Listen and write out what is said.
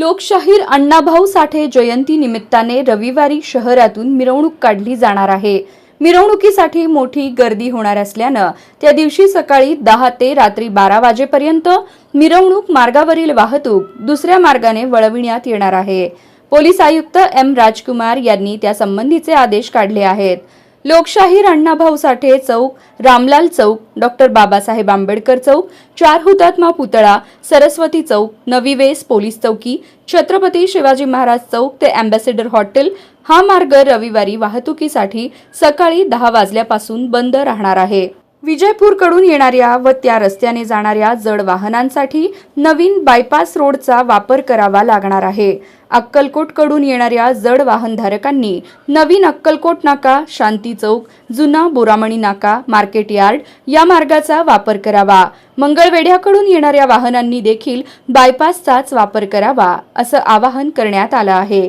लोकशाहीर अण्णाभाऊ साठे जयंती निमित्ताने रविवारी शहरातून मिरवणूक काढली जाणार आहे. मिरवणुकीसाठी मोठी गर्दी होणार असल्यानं त्या दिवशी सकाळी दहा ते रात्री बारा वाजेपर्यंत मिरवणूक मार्गावरील वाहतूक दुसऱ्या मार्गाने वळविण्यात येणार आहे. पोलीस आयुक्त एम राजकुमार यांनी त्या संबंधीचे आदेश काढले आहेत. लोकशाहीर अण्णाभाऊ साठे चौक रामलाल चौक डॉक्टर बाबासाहेब आंबेडकर चौक चार हुतात्मा पुतळा सरस्वती चौक नवी वेस पोलीस चौकी छत्रपती शिवाजी महाराज चौक ते अँबॅसेडर हॉटेल हा मार्ग रविवारी वाहतुकीसाठी सकाळी दहा वाजल्यापासून बंद राहणार आहे. विजयपूरकडून येणाऱ्या व त्या रस्त्याने जाणाऱ्या जड वाहनांसाठी नवीन बायपास रोडचा वापर करावा लागणार आहे. अक्कलकोटकडून येणाऱ्या जड वाहनधारकांनी नवीन अक्कलकोट नाका शांती चौक जुना बोरामणी नाका मार्केट यार्ड या मार्गाचा वापर करावा. मंगळवेढ्याकडून येणाऱ्या वाहनांनी देखील बायपासचाच वापर करावा असं आवाहन करण्यात आलं आहे.